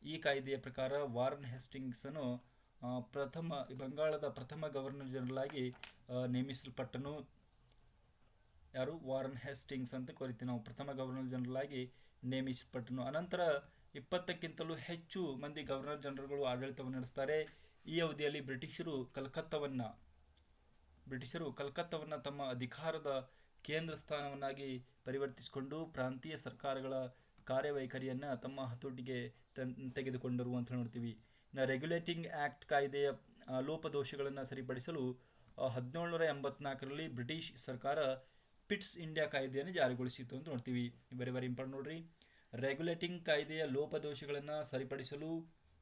ಈ ಕಾಯ್ದೆಯ ಪ್ರಕಾರ ವಾರನ್ ಹೆಸ್ಟಿಂಗ್ಸನ್ನು ಅನ್ನು ಪ್ರಥಮ, ಬಂಗಾಳದ ಪ್ರಥಮ ಗವರ್ನರ್ ಜನರಲ್ ಆಗಿ ನೇಮಿಸಲ್ಪಟ್ಟನು. ಯಾರು? ವಾರನ್ ಹೆಸ್ಟಿಂಗ್ಸ್ ಅಂತ ಕರಿತೀವಿ ನಾವು ಪ್ರಥಮ ಗವರ್ನರ್ ಜನರಲ್ ಆಗಿ ನೇಮಿಸಲ್ಪಟ್ಟನು. ಅನಂತರ ಇಪ್ಪತ್ತಕ್ಕಿಂತಲೂ ಹೆಚ್ಚು ಮಂದಿ ಗವರ್ನರ್ ಜನರಲ್ಗಳು ಆಡಳಿತವನ್ನು ನಡೆಸ್ತಾರೆ. ಈ ಅವಧಿಯಲ್ಲಿ ಬ್ರಿಟಿಷರು ಕಲ್ಕತ್ತವನ್ನ ಬ್ರಿಟಿಷರು ಕಲ್ಕತ್ತವನ್ನ ತಮ್ಮ ಅಧಿಕಾರದ ಕೇಂದ್ರ ಸ್ಥಾನವನ್ನಾಗಿ ಪರಿವರ್ತಿಸಿಕೊಂಡು ಪ್ರಾಂತೀಯ ಸರ್ಕಾರಗಳ ಕಾರ್ಯವೈಖರಿಯನ್ನು ತಮ್ಮ ಹತೋಟಿಗೆ ತನ್ ತೆಗೆದುಕೊಂಡರು ಅಂತ ನೋಡ್ತೀವಿ. ಇನ್ನು ರೆಗ್ಯುಲೇಟಿಂಗ್ ಆ್ಯಕ್ಟ್ ಕಾಯ್ದೆಯ ಲೋಪದೋಷಗಳನ್ನು ಸರಿಪಡಿಸಲು ಹದಿನೇಳುನೂರ ಎಂಬತ್ನಾಲ್ಕರಲ್ಲಿ ಬ್ರಿಟಿಷ್ ಸರ್ಕಾರ ಪಿಟ್ಸ್ ಇಂಡಿಯಾ ಕಾಯ್ದೆಯನ್ನು ಜಾರಿಗೊಳಿಸಿತು ಅಂತ ನೋಡ್ತೀವಿ. ವೆರಿ ವೆರಿ ಇಂಪಾರ್ಟೆಂಟ್ ನೋಡ್ರಿ. ರೆಗ್ಯುಲೇಟಿಂಗ್ ಕಾಯ್ದೆಯ ಲೋಪದೋಷಗಳನ್ನು ಸರಿಪಡಿಸಲು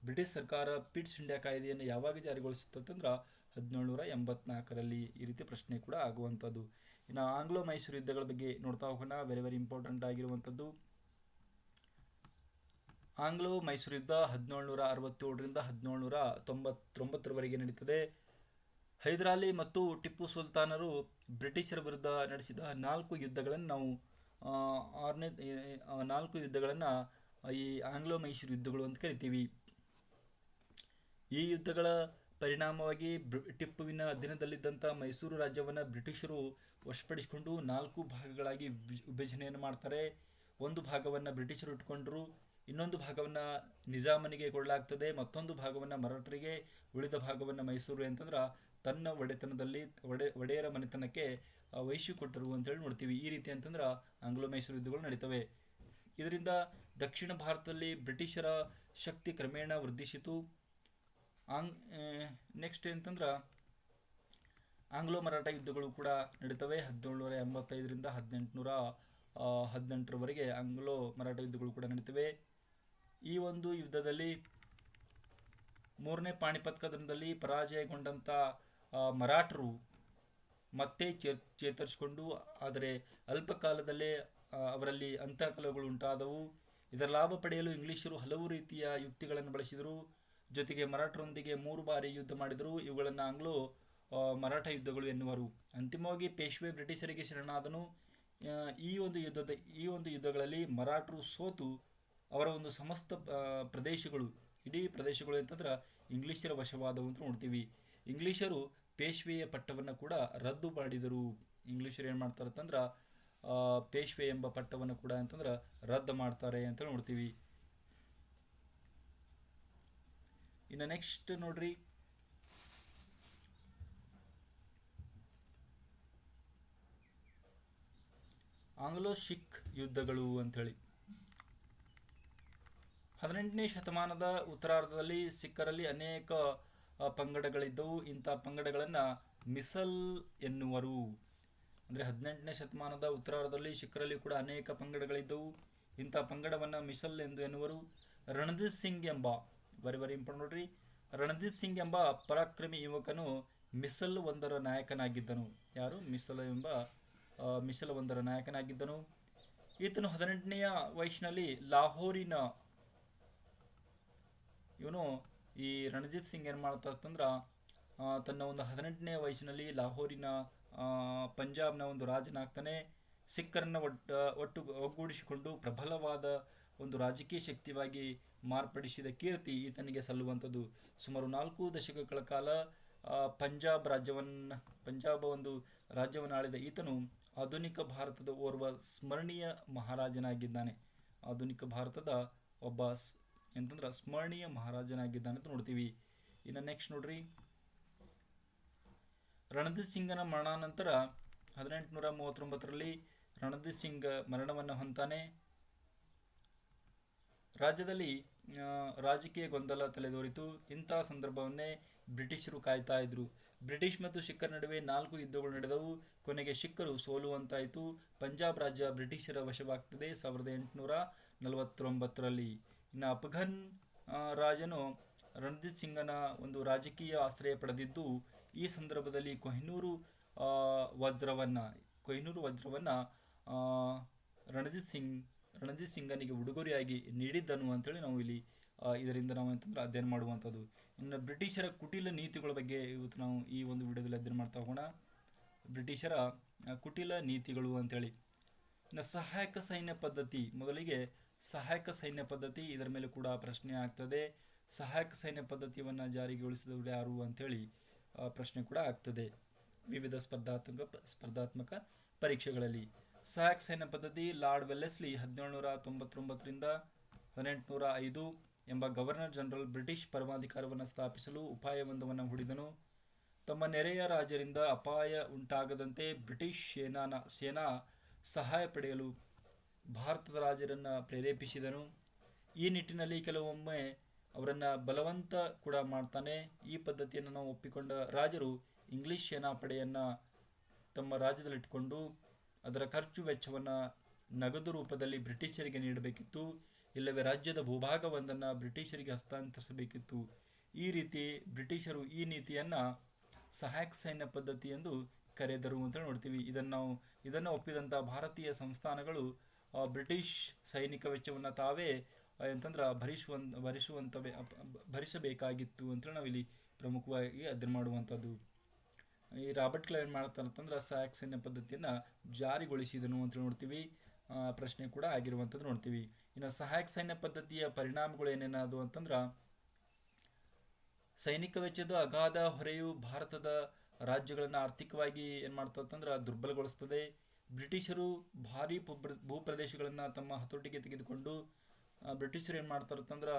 ಬ್ರಿಟಿಷ್ ಸರ್ಕಾರ ಪಿಟ್ಸ್ ಇಂಡಿಯಾ ಕಾಯ್ದೆಯನ್ನು ಯಾವಾಗ ಜಾರಿಗೊಳಿಸಿತು ಅಂತಂದ್ರೆ ಹದಿನೇಳುನೂರ ಎಂಬತ್ನಾಲ್ಕರಲ್ಲಿ ಈ ರೀತಿ ಪ್ರಶ್ನೆ ಕೂಡ ಆಗುವಂಥದ್ದು. ಇನ್ನು ಆಂಗ್ಲೋ ಮೈಸೂರು ಯುದ್ಧಗಳ ಬಗ್ಗೆ ನೋಡ್ತಾ ಹೋಗೋಣ. ವೆರಿ ವೆರಿ ಇಂಪಾರ್ಟೆಂಟ್ ಆಗಿರುವಂಥದ್ದು. ಆಂಗ್ಲೋ ಮೈಸೂರು ಯುದ್ಧ ಹದಿನೇಳುನೂರ ಅರವತ್ತೇಳರಿಂದ ಹದಿನೇಳುನೂರ ತೊಂಬತ್ತೊಂಬತ್ತರವರೆಗೆ ನಡೀತದೆ. ಹೈದರಾಲಿ ಮತ್ತು ಟಿಪ್ಪು ಸುಲ್ತಾನರು ಬ್ರಿಟಿಷರ ವಿರುದ್ಧ ನಡೆಸಿದ ನಾಲ್ಕು ಯುದ್ಧಗಳನ್ನು ನಾವು ಆರನೇ ನಾಲ್ಕು ಯುದ್ಧಗಳನ್ನು ಈ ಆಂಗ್ಲೋ ಮೈಸೂರು ಯುದ್ಧಗಳು ಅಂತ ಕರಿತೀವಿ. ಈ ಯುದ್ಧಗಳ ಪರಿಣಾಮವಾಗಿ ಟಿಪ್ಪುವಿನ ಅಧೀನದಲ್ಲಿದ್ದಂಥ ಮೈಸೂರು ರಾಜ್ಯವನ್ನು ಬ್ರಿಟಿಷರು ವಶಪಡಿಸಿಕೊಂಡು ನಾಲ್ಕು ಭಾಗಗಳಾಗಿ ವಿಭ- ವಿಭಜನೆಯನ್ನು ಮಾಡ್ತಾರೆ. ಒಂದು ಭಾಗವನ್ನು ಬ್ರಿಟಿಷರು ಇಟ್ಕೊಂಡ್ರು, ಇನ್ನೊಂದು ಭಾಗವನ್ನು ನಿಜಾಮನಿಗೆ ಕೊಡಲಾಗ್ತದೆ. ಮತ್ತೊಂದು ಭಾಗವನ್ನು ಮರಾಠರಿಗೆ, ಉಳಿದ ಭಾಗವನ್ನು ಮೈಸೂರು ಅಂತಂದ್ರೆ ತನ್ನ ಒಡೆತನದಲ್ಲಿ, ಒಡೆ, ಒಡೆಯರ ಮನೆತನಕ್ಕೆ ವಹಿಸಿ ಕೊಟ್ಟರು ಅಂತೇಳಿ ನೋಡ್ತೀವಿ. ಈ ರೀತಿ ಅಂತಂದ್ರೆ ಆಂಗ್ಲೋ ಮೈಸೂರು ಯುದ್ಧಗಳು ನಡೀತವೆ. ಇದರಿಂದ ದಕ್ಷಿಣ ಭಾರತದಲ್ಲಿ ಬ್ರಿಟಿಷರ ಶಕ್ತಿ ಕ್ರಮೇಣ ವೃದ್ಧಿಸಿತು. ಆಂಗ್ ನೆಕ್ಸ್ಟ್ ಅಂತಂದ್ರೆ ಆಂಗ್ಲೋ ಮರಾಠ ಯುದ್ಧಗಳು ಕೂಡ ನಡೀತವೆ. ಹದಿನೇಳುನೂರ ಎಂಬತ್ತೈದರಿಂದ ಹದಿನೆಂಟುನೂರ ಹದಿನೆಂಟರವರೆಗೆ ಆಂಗ್ಲೋ ಮರಾಠ ಯುದ್ಧಗಳು ಕೂಡ ನಡೀತವೆ. ಈ ಒಂದು ಯುದ್ಧದಲ್ಲಿ ಮೂರನೇ ಪಾಣಿಪತ್ ಕದನದಲ್ಲಿ ಪರಾಜಯಗೊಂಡಂಥ ಮರಾಠರು ಮತ್ತೆ ಚೇತರಿಸಿಕೊಂಡು, ಆದರೆ ಅಲ್ಪ ಕಾಲದಲ್ಲೇ ಅವರಲ್ಲಿ ಅಂತಃಕಲಗಳು ಉಂಟಾದವು. ಇದರ ಲಾಭ ಪಡೆಯಲು ಇಂಗ್ಲಿಷರು ಹಲವು ರೀತಿಯ ಯುಕ್ತಿಗಳನ್ನು ಬಳಸಿದರು. ಜೊತೆಗೆ ಮರಾಠರೊಂದಿಗೆ ಮೂರು ಬಾರಿ ಯುದ್ಧ ಮಾಡಿದರು ಇವುಗಳನ್ನು ಆಂಗ್ಲೋ ಮರಾಠ ಯುದ್ಧಗಳು ಎನ್ನುವರು. ಅಂತಿಮವಾಗಿ ಪೇಶ್ವೆ ಬ್ರಿಟಿಷರಿಗೆ ಶರಣಾದನು. ಈ ಒಂದು ಯುದ್ಧದ, ಈ ಒಂದು ಯುದ್ಧಗಳಲ್ಲಿ ಮರಾಠರು ಸೋತು ಅವರ ಒಂದು ಸಮಸ್ತ ಪ್ರದೇಶಗಳು, ಇಡೀ ಪ್ರದೇಶಗಳು ಅಂತಂದ್ರೆ ಇಂಗ್ಲಿಷರ ವಶವಾದವು ಅಂತ ನೋಡ್ತೀವಿ. ಇಂಗ್ಲಿಷರು ಪೇಶ್ವೆಯ ಪಟ್ಟವನ್ನು ಕೂಡ ರದ್ದು ಮಾಡಿದರು. ಇಂಗ್ಲಿಷರು ಏನು ಮಾಡ್ತಾರೆ ಅಂತಂದ್ರೆ ಪೇಶ್ವೆ ಎಂಬ ಪಟ್ಟವನ್ನು ಕೂಡ ಅಂತಂದ್ರೆ ರದ್ದು ಮಾಡ್ತಾರೆ ಅಂತ ನೋಡ್ತೀವಿ. ಇನ್ನು ನೆಕ್ಸ್ಟ್ ನೋಡ್ರಿ. ಆಂಗ್ಲೋ ಸಿಖ್ ಯುದ್ಧಗಳು ಅಂಥೇಳಿ. ಹದಿನೆಂಟನೇ ಶತಮಾನದ ಉತ್ತರಾರ್ಧದಲ್ಲಿ ಸಿಖ್ಖರಲ್ಲಿ ಅನೇಕ ಪಂಗಡಗಳಿದ್ದವು. ಇಂಥ ಪಂಗಡಗಳನ್ನು ಮಿಸಲ್ ಎನ್ನುವರು. ಅಂದರೆ ಹದಿನೆಂಟನೇ ಶತಮಾನದ ಉತ್ತರಾರ್ಧದಲ್ಲಿ ಸಿಖ್ಖರಲ್ಲಿ ಕೂಡ ಅನೇಕ ಪಂಗಡಗಳಿದ್ದವು. ಇಂಥ ಪಂಗಡವನ್ನು ಮಿಸಲ್ ಎಂದು ಎನ್ನುವರು. ರಣದೀತ್ ಸಿಂಗ್ ಎಂಬ ವೆರಿ ವೆರಿ ಇಂಪಾರ್ಟೆಂಟ್ ನೋಡ್ರಿ. ರಣಜಿತ್ ಸಿಂಗ್ ಎಂಬ ಪರಾಕ್ರಮಿ ಯುವಕನು ಮಿಸಲ್ ಒಂದರ ನಾಯಕನಾಗಿದ್ದನು. ಯಾರು? ಮಿಸಲ್ ಎಂಬ ಮಿಸಲ್ ಒಂದರ ನಾಯಕನಾಗಿದ್ದನು. ಈತನು ಹದಿನೆಂಟನೆಯ ವಯಸ್ಸಿನಲ್ಲಿ ಲಾಹೋರಿನ, ಇವನು ಈ ರಣಜಿತ್ ಸಿಂಗ್ ಏನು ಮಾಡ್ತಾ ಅಂತಂದ್ರೆ ತನ್ನ ಒಂದು ಹದಿನೆಂಟನೇ ವಯಸ್ಸಿನಲ್ಲಿ ಲಾಹೋರಿನ ಪಂಜಾಬ್ನ ಒಂದು ರಾಜನಾಗ್ತಾನೆ ಸಿಖ್ಖರನ್ನ ಒಟ್ಟು ಒಟ್ಟು ಒಗ್ಗೂಡಿಸಿಕೊಂಡು ಪ್ರಬಲವಾದ ಒಂದು ರಾಜಕೀಯ ಶಕ್ತಿಯಾಗಿ ಮಾರ್ಪಡಿಸಿದ ಕೀರ್ತಿ ಈತನಿಗೆ ಸಲ್ಲುವಂಥದ್ದು. ಸುಮಾರು ನಾಲ್ಕು ದಶಕಗಳ ಕಾಲ ಪಂಜಾಬ್ ರಾಜ್ಯವನ್ನು ಪಂಜಾಬ್ ಒಂದು ರಾಜ್ಯವನ್ನು ಆಳಿದ ಈತನು ಆಧುನಿಕ ಭಾರತದ ಓರ್ವ ಸ್ಮರಣೀಯ ಮಹಾರಾಜನಾಗಿದ್ದಾನೆ. ಆಧುನಿಕ ಭಾರತದ ಒಬ್ಬ ಎಂತಂದ್ರೆ ಸ್ಮರಣೀಯ ಮಹಾರಾಜನಾಗಿದ್ದಾನೆ ಅಂತ ನೋಡ್ತೀವಿ. ಇನ್ನು ನೆಕ್ಸ್ಟ್ ನೋಡ್ರಿ. ರಣಧೀರ್ ಸಿಂಗನ ಮರಣಾನಂತರ ಹದಿನೆಂಟುನೂರ ಮೂವತ್ತೊಂಬತ್ತರಲ್ಲಿ ರಣಧೀರ್ ಸಿಂಗ್ ಮರಣವನ್ನು ಹೊಂತಾನೆ ರಾಜ್ಯದಲ್ಲಿ ರಾಜಕೀಯ ಗೊಂದಲ ತಲೆದೋರಿತು. ಇಂತಹ ಸಂದರ್ಭವನ್ನೇ ಬ್ರಿಟಿಷರು ಕಾಯ್ತಾ ಇದ್ರು. ಬ್ರಿಟಿಷ್ ಮತ್ತು ಸಿಖ್ಖರ ನಡುವೆ ನಾಲ್ಕು ಯುದ್ಧಗಳು ನಡೆದವು. ಕೊನೆಗೆ ಸಿಖ್ಖರು ಸೋಲುವಂತಾಯಿತು. ಪಂಜಾಬ್ ರಾಜ್ಯ ಬ್ರಿಟಿಷರ ವಶವಾಗ್ತದೆ ಸಾವಿರದ ಎಂಟುನೂರ ನಲವತ್ತೊಂಬತ್ತರಲ್ಲಿ. ಇನ್ನು ಅಫ್ಘನ್ ರಾಜನು ರಣಜಿತ್ ಸಿಂಗನ ಒಂದು ರಾಜಕೀಯ ಆಶ್ರಯ ಪಡೆದಿದ್ದು, ಈ ಸಂದರ್ಭದಲ್ಲಿ ಕೊಹಿನೂರು ವಜ್ರವನ್ನು ಕೊಹಿನೂರು ವಜ್ರವನ್ನು ರಣಜಿತ್ ಸಿಂಗ್ ರಣಜಿತ್ ಸಿಂಗನಿಗೆ ಉಡುಗೊರೆಯಾಗಿ ನೀಡಿದ್ದನು ಅಂತೇಳಿ ನಾವು ಇಲ್ಲಿ ಇದರಿಂದ ನಾವು ಅಂತಂದ್ರೆ ಅಧ್ಯಯನ ಮಾಡುವಂಥದ್ದು. ಇನ್ನು ಬ್ರಿಟಿಷರ ಕುಟಿಲ ನೀತಿಗಳ ಬಗ್ಗೆ ಇವತ್ತು ನಾವು ಈ ಒಂದು ವಿಡಿಯೋದಲ್ಲಿ ಅಧ್ಯಯನ ಮಾಡ್ತಾ ಹೋಗೋಣ. ಬ್ರಿಟಿಷರ ಕುಟಿಲ ನೀತಿಗಳು ಅಂತೇಳಿ. ಇನ್ನು ಸಹಾಯಕ ಸೈನ್ಯ ಪದ್ಧತಿ, ಮೊದಲಿಗೆ ಸಹಾಯಕ ಸೈನ್ಯ ಪದ್ಧತಿ, ಇದರ ಮೇಲೆ ಕೂಡ ಪ್ರಶ್ನೆ ಆಗ್ತದೆ. ಸಹಾಯಕ ಸೈನ್ಯ ಪದ್ಧತಿಯನ್ನು ಜಾರಿಗೊಳಿಸಿದವರು ಯಾರು ಅಂತೇಳಿ ಪ್ರಶ್ನೆ ಕೂಡ ಆಗ್ತದೆ. ವಿವಿಧ ಸ್ಪರ್ಧಾತ್ಮಕ ಸ್ಪರ್ಧಾತ್ಮಕ ಪರೀಕ್ಷೆಗಳಲ್ಲಿ. ಸಹಾಯಕ ಸೈನ್ಯ ಪದ್ಧತಿ ಲಾರ್ಡ್ ವೆಲ್ಲೆಸ್ಲಿ ಹದಿನೇಳುನೂರ ತೊಂಬತ್ತೊಂಬತ್ತರಿಂದ ಹದಿನೆಂಟುನೂರ ಐದು ಎಂಬ ಗವರ್ನರ್ ಜನರಲ್ ಬ್ರಿಟಿಷ್ ಪರಮಾಧಿಕಾರವನ್ನು ಸ್ಥಾಪಿಸಲು ಉಪಾಯವೊಂದವನ್ನು ಹೂಡಿದನು. ತಮ್ಮ ನೆರೆಯ ರಾಜರಿಂದ ಅಪಾಯ ಉಂಟಾಗದಂತೆ ಬ್ರಿಟಿಷ್ ಸೇನಾನ, ಸೇನಾ ಸಹಾಯ ಪಡೆಯಲು ಭಾರತದ ರಾಜರನ್ನು ಪ್ರೇರೇಪಿಸಿದನು. ಈ ನಿಟ್ಟಿನಲ್ಲಿ ಕೆಲವೊಮ್ಮೆ ಅವರನ್ನು ಬಲವಂತ ಕೂಡ ಮಾಡ್ತಾನೆ. ಈ ಪದ್ಧತಿಯನ್ನು ನಾವು ಒಪ್ಪಿಕೊಂಡ ರಾಜರು ಇಂಗ್ಲಿಷ್ ಸೇನಾಪಡೆಯನ್ನು ತಮ್ಮ ರಾಜ್ಯದಲ್ಲಿಟ್ಟುಕೊಂಡು ಅದರ ಖರ್ಚು ವೆಚ್ಚವನ್ನು ನಗದು ರೂಪದಲ್ಲಿ ಬ್ರಿಟಿಷರಿಗೆ ನೀಡಬೇಕಿತ್ತು, ಇಲ್ಲವೇ ರಾಜ್ಯದ ಭೂಭಾಗವೊಂದನ್ನು ಬ್ರಿಟಿಷರಿಗೆ ಹಸ್ತಾಂತರಿಸಬೇಕಿತ್ತು. ಈ ರೀತಿ ಬ್ರಿಟಿಷರು ಈ ನೀತಿಯನ್ನು ಸಹಾಯಕ ಸೈನ್ಯ ಪದ್ಧತಿ ಎಂದು ಕರೆದರು ಅಂತ ನೋಡ್ತೀವಿ. ಇದನ್ನು ನಾವು, ಇದನ್ನು ಒಪ್ಪಿದಂಥ ಭಾರತೀಯ ಸಂಸ್ಥಾನಗಳು ಬ್ರಿಟಿಷ್ ಸೈನಿಕ ವೆಚ್ಚವನ್ನು ತಾವೇ ಅಂತಂದ್ರೆ ಬೆ- ಅಪ್- ಭರಿಸಬೇಕಾಗಿತ್ತು ಅಂತ ನಾವಿಲ್ಲಿ ಪ್ರಮುಖವಾಗಿ ಅದ್ರ ಮಾಡುವಂಥದ್ದು ಈ ರಾಬರ್ಟ್ ಕ್ಲೈವ್ ಏನು ಸಹಾಯಕ ಸೈನ್ಯ ಪದ್ಧತಿಯನ್ನು ಜಾರಿಗೊಳಿಸಿದನು ಅಂತ ನೋಡ್ತೀವಿ. ಪ್ರಶ್ನೆ ಕೂಡ ಆಗಿರುವಂಥದ್ದು ನೋಡ್ತೀವಿ. ಇನ್ನು ಸಹಾಯಕ ಸೈನ್ಯ ಪದ್ಧತಿಯ ಪರಿಣಾಮಗಳು ಏನೇನಾದವು ಅಂತಂದ್ರೆ, ಸೈನಿಕ ವೆಚ್ಚದ ಅಗಾಧ ಹೊರೆಯು ಭಾರತದ ರಾಜ್ಯಗಳನ್ನು ಆರ್ಥಿಕವಾಗಿ ಏನು ಮಾಡ್ತದಂದ್ರೆ ದುರ್ಬಲಗೊಳಿಸ್ತದೆ. ಬ್ರಿಟಿಷರು ಭಾರಿ ಭೂಪ್ರದೇಶಗಳನ್ನು ತಮ್ಮ ಹತೋಟಿಗೆ ತೆಗೆದುಕೊಂಡು ಬ್ರಿಟಿಷರು ಏನು ಮಾಡ್ತಾರಂತಂದ್ರೆ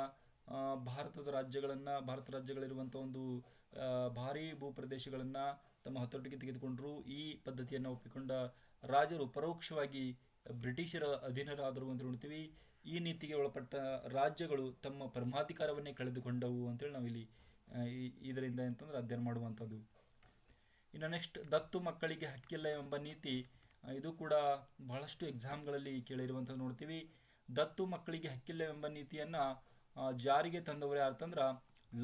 ಭಾರತದ ರಾಜ್ಯಗಳನ್ನು, ಭಾರತ ರಾಜ್ಯಗಳಿರುವಂಥ ಒಂದು ಭಾರಿ ಭೂಪ್ರದೇಶಗಳನ್ನು ತಮ್ಮ ಹತೋಟಿಗೆ ತೆಗೆದುಕೊಂಡರು. ಈ ಪದ್ಧತಿಯನ್ನು ಒಪ್ಪಿಕೊಂಡ ರಾಜರು ಪರೋಕ್ಷವಾಗಿ ಬ್ರಿಟಿಷರ ಅಧೀನರಾದರು ಅಂತ ನೋಡ್ತೀವಿ. ಈ ನೀತಿಗೆ ಒಳಪಟ್ಟ ರಾಜ್ಯಗಳು ತಮ್ಮ ಪರಮಾಧಿಕಾರವನ್ನೇ ಕಳೆದುಕೊಂಡವು ಅಂತೇಳಿ ನಾವಿಲ್ಲಿ ಇದರಿಂದ ಅಂತಂದ್ರೆ ಅಧ್ಯಯನ ಮಾಡುವಂಥದ್ದು. ಇನ್ನು ನೆಕ್ಸ್ಟ್ ದತ್ತು ಮಕ್ಕಳಿಗೆ ಹಕ್ಕಿಲ್ಲ ಎಂಬ ನೀತಿ ಇದು ಕೂಡ ಬಹಳಷ್ಟು ಎಕ್ಸಾಮ್ಗಳಲ್ಲಿ ಕೇಳಿರುವಂಥದ್ದು ನೋಡ್ತೀವಿ. ದತ್ತು ಮಕ್ಕಳಿಗೆ ಹಕ್ಕಿಲ್ಲ ಎಂಬ ನೀತಿಯನ್ನು ಜಾರಿಗೆ ತಂದವರು ಯಾರ್ತಂದ್ರೆ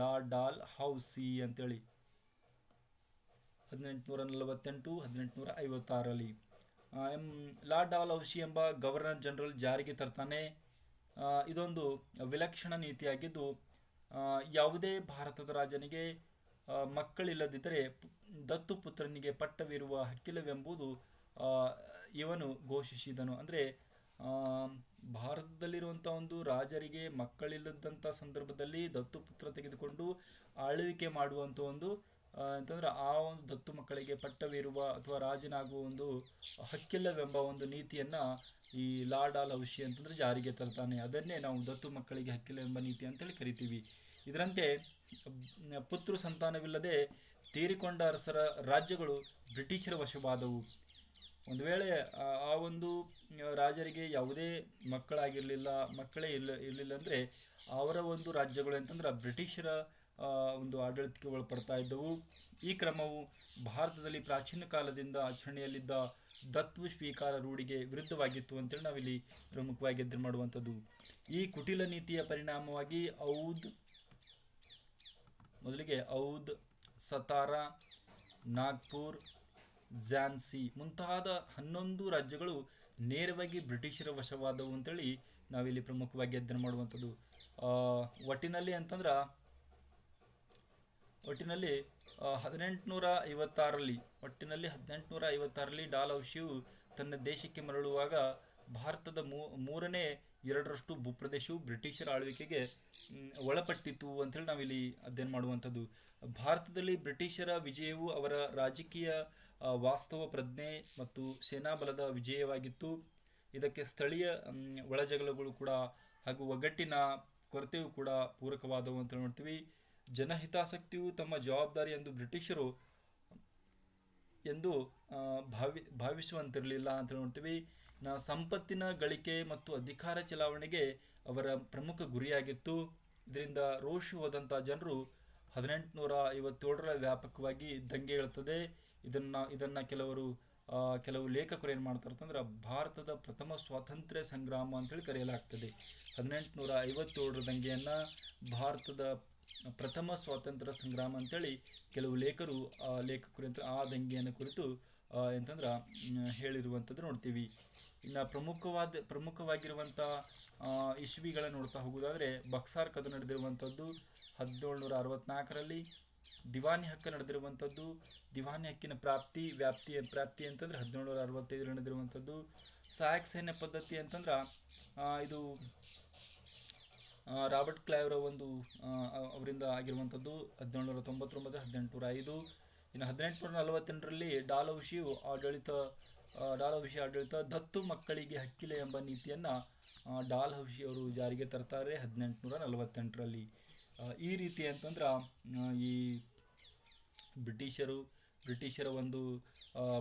ಲಾ ಡಾಲ್ ಹೌಸಿ ಅಂತೇಳಿ. ಹದಿನೆಂಟುನೂರ ನಲವತ್ತೆಂಟು ಹದಿನೆಂಟುನೂರ ಐವತ್ತಾರರಲ್ಲಿ. ಆ, ಎಂ ಲಾರ್ಡ್ ಡಾಲ್ ಹೌಸಿ ಎಂಬ ಗವರ್ನರ್ ಜನರಲ್ ಜಾರಿಗೆ ತರ್ತಾನೆ. ಇದೊಂದು ವಿಲಕ್ಷಣ ನೀತಿಯಾಗಿದ್ದು ಯಾವುದೇ ಭಾರತದ ರಾಜನಿಗೆ ಮಕ್ಕಳಿಲ್ಲದಿದ್ದರೆ ದತ್ತು ಪುತ್ರನಿಗೆ ಪಟ್ಟವಿರುವ ಹಕ್ಕಿಲ್ಲವೆಂಬುದು ಇವನು ಘೋಷಿಸಿದನು. ಅಂದರೆ ಭಾರತದಲ್ಲಿರುವಂಥ ಒಂದು ರಾಜರಿಗೆ ಮಕ್ಕಳಿಲ್ಲದಂಥ ಸಂದರ್ಭದಲ್ಲಿ ದತ್ತು ಪುತ್ರ ತೆಗೆದುಕೊಂಡು ಆಳ್ವಿಕೆ ಮಾಡುವಂಥ ಒಂದು ಅಂತಂದ್ರೆ ಆ ಒಂದು ದತ್ತು ಮಕ್ಕಳಿಗೆ ಪಟ್ಟವಿರುವ ಅಥವಾ ರಾಜನಾಗುವ ಒಂದು ಹಕ್ಕಿಲ್ಲವೆಂಬ ಒಂದು ನೀತಿಯನ್ನ ಈ ಲಾರ್ಡ್ ಆಲ್ ಔಷಿ ಅಂತಂದ್ರೆ ಜಾರಿಗೆ ತರ್ತಾನೆ. ಅದನ್ನೇ ನಾವು ದತ್ತು ಮಕ್ಕಳಿಗೆ ಹಕ್ಕಿಲ್ಲ ಎಂಬ ನೀತಿ ಅಂತೇಳಿ ಕರಿತೀವಿ. ಇದರಂತೆ ಪುತ್ರ ಸಂತಾನವಿಲ್ಲದೆ ತೀರಿಕೊಂಡ ಅರಸರ ರಾಜ್ಯಗಳು ಬ್ರಿಟಿಷರ ವಶವಾದವು. ಒಂದು ವೇಳೆ ಆ ಒಂದು ರಾಜರಿಗೆ ಯಾವುದೇ ಮಕ್ಕಳಾಗಿರಲಿಲ್ಲ, ಮಕ್ಕಳೇ ಇಲ್ಲ, ಇರಲಿಲ್ಲ ಅಂದರೆ ಅವರ ಒಂದು ರಾಜ್ಯಗಳು ಅಂತಂದ್ರೆ ಬ್ರಿಟಿಷರ ಒಂದು ಆಡಳಿತಕ್ಕೆ ಒಳಪಡ್ತಾ ಇದ್ದವು. ಈ ಕ್ರಮವು ಭಾರತದಲ್ಲಿ ಪ್ರಾಚೀನ ಕಾಲದಿಂದ ಆಚರಣೆಯಲ್ಲಿದ್ದ ದತ್ತು ಸ್ವೀಕಾರ ರೂಢಿಗೆ ವಿರುದ್ಧವಾಗಿತ್ತು ಅಂತೇಳಿ ನಾವಿಲ್ಲಿ ಪ್ರಮುಖವಾಗಿ ಎದುರು ಮಾಡುವಂಥದ್ದು. ಈ ಕುಟಿಲ ನೀತಿಯ ಪರಿಣಾಮವಾಗಿ ಔದ್, ಮೊದಲಿಗೆ ಔದ್, ಸತಾರಾ, ನಾಗ್ಪುರ್, ಝಾನ್ಸಿ ಮುಂತಾದ ಹನ್ನೊಂದು ರಾಜ್ಯಗಳು ನೇರವಾಗಿ ಬ್ರಿಟಿಷರ ವಶವಾದವು ಅಂತೇಳಿ ನಾವಿಲ್ಲಿ ಪ್ರಮುಖವಾಗಿ ಅಧ್ಯಯನ ಮಾಡುವಂಥದ್ದು. ಒಟ್ಟಿನಲ್ಲಿ ಅಂತಂದ್ರೆ ಒಟ್ಟಿನಲ್ಲಿ ಹದಿನೆಂಟುನೂರ ಐವತ್ತಾರರಲ್ಲಿ ಒಟ್ಟಿನಲ್ಲಿ ಹದಿನೆಂಟುನೂರ ಐವತ್ತಾರರಲ್ಲಿ ಡಾಲ್ ತನ್ನ ದೇಶಕ್ಕೆ ಮರಳುವಾಗ ಭಾರತದ ಮೂರನೇ ಎರಡರಷ್ಟು ಭೂಪ್ರದೇಶವು ಬ್ರಿಟಿಷರ ಆಳ್ವಿಕೆಗೆ ಒಳಪಟ್ಟಿತ್ತು ಅಂತೇಳಿ ನಾವಿಲ್ಲಿ ಅಧ್ಯಯನ ಮಾಡುವಂಥದ್ದು. ಭಾರತದಲ್ಲಿ ಬ್ರಿಟಿಷರ ವಿಜಯವು ಅವರ ರಾಜಕೀಯ ವಾಸ್ತವ ಪ್ರಜ್ಞೆ ಮತ್ತು ಸೇನಾಬಲದ ವಿಜಯವಾಗಿತ್ತು. ಇದಕ್ಕೆ ಸ್ಥಳೀಯ ಒಳಜಗಳಗಳು ಕೂಡ ಹಾಗೂ ಒಗ್ಗಟ್ಟಿನ ಕೊರತೆಯು ಕೂಡ ಪೂರಕವಾದವು ಅಂತ ನೋಡ್ತೀವಿ. ಜನಹಿತಾಸಕ್ತಿಯು ತಮ್ಮ ಜವಾಬ್ದಾರಿ ಎಂದು ಬ್ರಿಟಿಷರು ಎಂದು ಭಾವಿ, ಭಾವಿಸುವಂತಿರಲಿಲ್ಲ ಅಂತ ನೋಡ್ತೀವಿ. ನಾ ಸಂಪತ್ತಿನ ಗಳಿಕೆ ಮತ್ತು ಅಧಿಕಾರ ಚಲಾವಣೆಗೆ ಅವರ ಪ್ರಮುಖ ಗುರಿಯಾಗಿತ್ತು. ಇದರಿಂದ ರೋಷಿ ಹೋದಂಥ ಜನರು ಹದಿನೆಂಟುನೂರ ಐವತ್ತೇಳರ ವ್ಯಾಪಕವಾಗಿ ದಂಗೆ ಏಳ್ತದೆ ಇದನ್ನು ಇದನ್ನು ಕೆಲವರು ಕೆಲವು ಲೇಖಕರು ಏನು ಮಾಡ್ತಾರೆ ಅಂತಂದ್ರೆ ಭಾರತದ ಪ್ರಥಮ ಸ್ವಾತಂತ್ರ್ಯ ಸಂಗ್ರಾಮ ಅಂತೇಳಿ ಕರೆಯಲಾಗ್ತದೆ. ಹದಿನೆಂಟುನೂರ ಐವತ್ತೇಳರ ದಂಗೆಯನ್ನು ಭಾರತದ ಪ್ರಥಮ ಸ್ವಾತಂತ್ರ್ಯ ಸಂಗ್ರಾಮ ಅಂತೇಳಿ ಕೆಲವು ಲೇಖರು ಲೇಖಕರು ಅಂತ ಆ ದಂಗೆಯನ್ನು ಕುರಿತು ಎಂತಂದ್ರೆ ಹೇಳಿರುವಂಥದ್ದು ನೋಡ್ತೀವಿ. ಇನ್ನು ಪ್ರಮುಖವಾದ, ಪ್ರಮುಖವಾಗಿರುವಂಥ ಇಶ್ವಿಗಳನ್ನು ನೋಡ್ತಾ ಹೋಗೋದಾದರೆ ಬಕ್ಸಾರ್ ಕದ ನಡೆದಿರುವಂಥದ್ದು ಹದಿನೇಳುನೂರ ಅರವತ್ನಾಲ್ಕರಲ್ಲಿ ದಿವಾನಿ ಹಕ್ಕ ನಡೆದಿರುವಂಥದ್ದು, ದಿವಾನಿ ಹಕ್ಕಿನ ಪ್ರಾಪ್ತಿ, ವ್ಯಾಪ್ತಿ, ಪ್ರಾಪ್ತಿ ಅಂತಂದ್ರೆ ಹದಿನೇಳುನೂರ ಅರವತ್ತೈದು ನಡೆದಿರುವಂಥದ್ದು, ಸಹಾಯಕ ಸೈನ್ಯ ಪದ್ಧತಿ ಅಂತಂದ್ರೆ ಇದು ರಾಬರ್ಟ್ ಕ್ಲೈವ್ರ ಒಂದು ಅವರಿಂದ ಆಗಿರುವಂಥದ್ದು ಹದಿನೇಳುನೂರ ತೊಂಬತ್ತೊಂಬತ್ತು ಹದಿನೆಂಟುನೂರ ಐದು ಇನ್ನು ಹದಿನೆಂಟುನೂರ ನಲವತ್ತೆಂಟರಲ್ಲಿ ಡಾಲೌಶಿಯು ಆಡಳಿತ ಡಾಲೌಶಿ ಆಡಳಿತ ದತ್ತು ಮಕ್ಕಳಿಗೆ ಹಕ್ಕಿಲೆ ಎಂಬ ನೀತಿಯನ್ನು ಡಾಲ್ಹೌಶಿ ಅವರು ಜಾರಿಗೆ ತರ್ತಾರೆ ಹದಿನೆಂಟುನೂರ ನಲವತ್ತೆಂಟರಲ್ಲಿ ಈ ರೀತಿ ಅಂತಂದ್ರೆ ಈ ಬ್ರಿಟಿಷರು, ಬ್ರಿಟಿಷರ ಒಂದು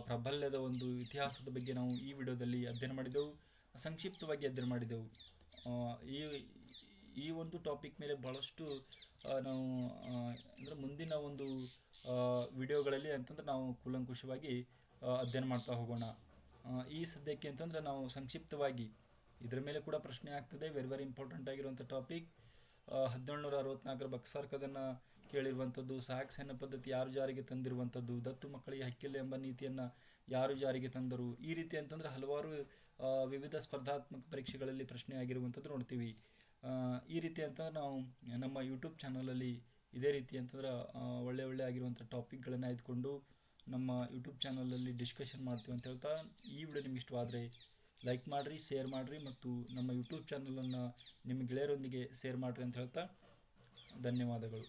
ಪ್ರಾಬಲ್ಯದ ಒಂದು ಇತಿಹಾಸದ ಬಗ್ಗೆ ನಾವು ಈ ವಿಡಿಯೋದಲ್ಲಿ ಅಧ್ಯಯನ ಮಾಡಿದೆವು, ಸಂಕ್ಷಿಪ್ತವಾಗಿ ಅಧ್ಯಯನ ಮಾಡಿದೆವು. ಈ ಈ ಒಂದು ಟಾಪಿಕ್ ಮೇಲೆ ಭಾಳಷ್ಟು ನಾವು ಅಂದರೆ ಮುಂದಿನ ಒಂದು ವಿಡಿಯೋಗಳಲ್ಲಿ ಅಂತಂದ್ರೆ ನಾವು ಕೂಲಂಕುಷವಾಗಿ ಅಧ್ಯಯನ ಮಾಡ್ತಾ ಹೋಗೋಣ. ಈ ಸದ್ಯಕ್ಕೆ ಅಂತಂದ್ರೆ ನಾವು ಸಂಕ್ಷಿಪ್ತವಾಗಿ, ಇದರ ಮೇಲೆ ಕೂಡ ಪ್ರಶ್ನೆ ಆಗ್ತದೆ. ವೆರಿ ವೆರಿ ಇಂಪಾರ್ಟೆಂಟ್ ಆಗಿರುವಂಥ ಟಾಪಿಕ್ ಹದಿನೇಳುನೂರ ಅರವತ್ನಾಲ್ಕರ ಬಕ್ಸಾರ್ ಕದನ ಕೇಳಿರುವಂಥದ್ದು ಸಹಾಯಕ ಸೈನ್ಯ ಪದ್ಧತಿ ಯಾರು ಜಾರಿಗೆ ತಂದಿರುವಂಥದ್ದು, ದತ್ತು ಮಕ್ಕಳಿಗೆ ಹಕ್ಕಿಲ್ಲ ಎಂಬ ನೀತಿಯನ್ನು ಯಾರು ಜಾರಿಗೆ ತಂದರು? ಈ ರೀತಿ ಅಂತಂದ್ರೆ ಹಲವಾರು ವಿವಿಧ ಸ್ಪರ್ಧಾತ್ಮಕ ಪರೀಕ್ಷೆಗಳಲ್ಲಿ ಪ್ರಶ್ನೆ ಆಗಿರುವಂಥದ್ದು ನೋಡ್ತೀವಿ. ಈ ರೀತಿ ಅಂತ ನಾವು ನಮ್ಮ ಯೂಟ್ಯೂಬ್ ಚಾನಲಲ್ಲಿ ಇದೇ ರೀತಿ ಅಂತಂದ್ರೆ ಒಳ್ಳೆ ಒಳ್ಳೆ ಆಗಿರುವಂಥ ಟಾಪಿಕ್ಗಳನ್ನು ಆಯ್ದುಕೊಂಡು ನಮ್ಮ ಯೂಟ್ಯೂಬ್ ಚಾನಲಲ್ಲಿ ಡಿಸ್ಕಷನ್ ಮಾಡ್ತೀವಿ ಅಂತ ಹೇಳ್ತಾ ಈ ವಿಡಿಯೋ ನಿಮ್ಗೆ ಇಷ್ಟವಾದರೆ ಲೈಕ್ ಮಾಡಿರಿ ಶೇರ್ ಮಾಡಿರಿ ಮತ್ತು ನಮ್ಮ ಯೂಟ್ಯೂಬ್ ಚಾನಲನ್ನು ನಿಮ್ಮ ಗೆಳೆಯರೊಂದಿಗೆ ಶೇರ್ ಮಾಡಿರಿ ಅಂತ ಹೇಳ್ತಾ ಧನ್ಯವಾದಗಳು.